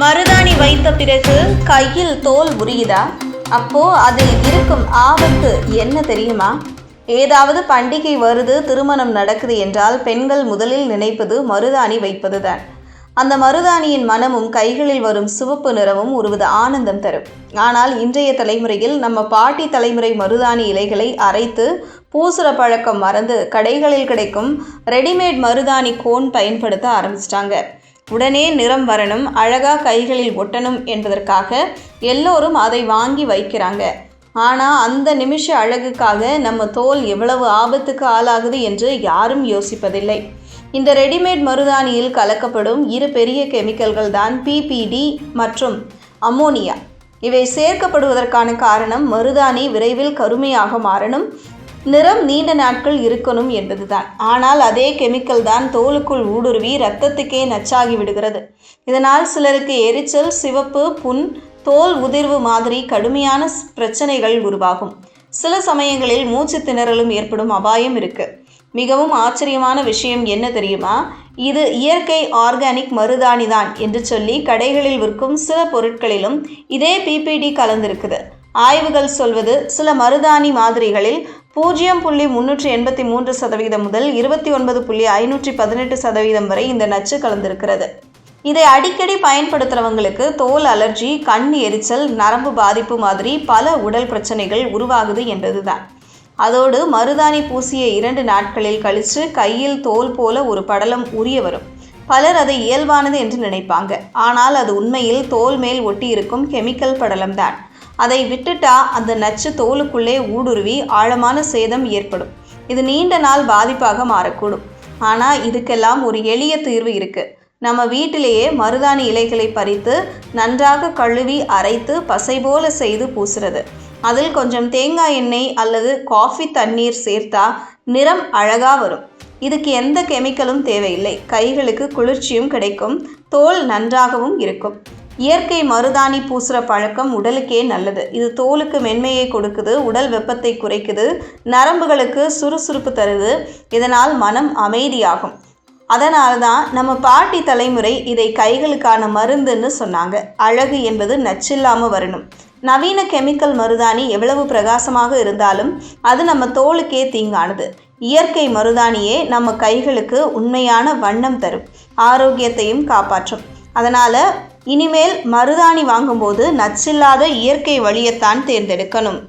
மருதாணி வைத்த பிறகு கையில் தோல் உரியுதா? அப்போ அதில் இருக்கும் ஆபத்து என்ன தெரியுமா? ஏதாவது பண்டிகை வருது திருமணம் நடக்குது என்றால் பெண்கள் முதலில் நினைப்பது மருதாணி வைப்பதுதான். அந்த மருதாணியின் மனமும் கைகளில் வரும் சிவப்பு நிறமும் ஒருவித ஆனந்தம் தரும். ஆனால் இன்றைய தலைமுறையில் நம்ம பாட்டி தலைமுறை மருதாணி இலைகளை அரைத்து பூசுற பழக்கம் மறந்து கடைகளில் கிடைக்கும் ரெடிமேட் மருதாணி கோன் பயன்படுத்த ஆரம்பிச்சிட்டாங்க. உடனே நிறம் வரணும் அழகாக கைகளில் ஒட்டணும் என்பதற்காக எல்லோரும் அதை வாங்கி வைக்கிறாங்க. ஆனால் அந்த நிமிஷ அழகுக்காக நம்ம தோல் எவ்வளவு ஆபத்துக்கு ஆளாகுது என்று யாரும் யோசிப்பதில்லை. இந்த ரெடிமேட் மருதாணியில் கலக்கப்படும் இரு பெரிய கெமிக்கல்கள் தான் பிபிடி மற்றும் அம்மோனியா. இவை சேர்க்கப்படுவதற்கான காரணம் மருதாணி விரைவில் கருமையாக மாறணும் நிறம் நீண்ட நாட்கள் இருக்கணும் என்பதுதான். ஆனால் அதே கெமிக்கல் தான் தோலுக்குள் ஊடுருவி இரத்தத்துக்கே நச்சாகி விடுகிறது. இதனால் சிலருக்கு எரிச்சல் சிவப்பு புண் தோல் உதிர்வு மாதிரி கடுமையான பிரச்சனைகள் உருவாகும். சில சமயங்களில் மூச்சு திணறலும் ஏற்படும் அபாயம் இருக்கு. மிகவும் ஆச்சரியமான விஷயம் என்ன தெரியுமா? இது இயற்கை ஆர்கானிக் மருதாணி தான் என்று சொல்லி கடைகளில் விற்கும் சில பொருட்களிலும் இதே பிபிடி கலந்திருக்குது. ஆய்வுகள் சொல்வது சில மருதாணி மாதிரிகளில் பூஜ்ஜியம் புள்ளி முன்னூற்றி எண்பத்தி மூன்று சதவீதம் முதல் இருபத்தி ஒன்பது புள்ளி ஐநூற்றி பதினெட்டு சதவீதம் வரை இந்த நச்சு கலந்திருக்கிறது. இதை அடிக்கடி பயன்படுத்துகிறவங்களுக்கு தோல் அலர்ஜி கண் எரிச்சல் நரம்பு பாதிப்பு மாதிரி பல உடல் பிரச்சனைகள் உருவாகுது என்பதுதான். அதோடு மருதாணி பூசிய இரண்டு நாட்களில் கழித்து கையில் தோல் போல ஒரு படலம் உரிய வரும். பலர் அதை இயல்பானது என்று நினைப்பாங்க. ஆனால் அது உண்மையில் தோல் மேல் ஒட்டியிருக்கும் கெமிக்கல் படலம்தான். அதை விட்டுட்டா அந்த நச்சு தோலுக்குள்ளே ஊடுருவி ஆழமான சேதம் ஏற்படும். இது நீண்ட நாள் பாதிப்பாக மாறக்கூடும். ஆனால் இதுக்கெல்லாம் ஒரு எளிய தீர்வு இருக்கு. நம்ம வீட்டிலேயே மருதாணி இலைகளை பறித்து நன்றாக கழுவி அரைத்து பசை போல செய்து பூசுறது. அதில் கொஞ்சம் தேங்காய் எண்ணெய் அல்லது காஃபி தண்ணீர் சேர்த்தா நிறம் அழகா வரும். இதுக்கு எந்த கெமிக்கலும் தேவையில்லை. கைகளுக்கு குளிர்ச்சியும் கிடைக்கும். தோல் நன்றாகவும் இருக்கும். இயற்கை மருதாணி பூசுகிற பழக்கம் உடலுக்கே நல்லது. இது தோலுக்கு மென்மையை கொடுக்குது உடல் வெப்பத்தை குறைக்குது நரம்புகளுக்கு சுறுசுறுப்பு தருது. இதனால் மனம் அமைதியாகும். அதனால தான் நம்ம பாட்டி தலைமுறை இதை கைகளுக்கான மருந்துன்னு சொன்னாங்க. அழகு என்பது நச்சில்லாமல் வரணும். நவீன கெமிக்கல் மருதாணி எவ்வளவு பிரகாசமாக இருந்தாலும் அது நம்ம தோலுக்கே தீங்கானது. இயற்கை மருதாணியே நம்ம கைகளுக்கு உண்மையான வண்ணம் தரும். ஆரோக்கியத்தையும் காப்பாற்றும். அதனால் இனிமேல் மருதாணி வாங்கும்போது நச்சில்லாத இயற்கை வழியைத்தான் தேர்ந்தெடுக்கணும்.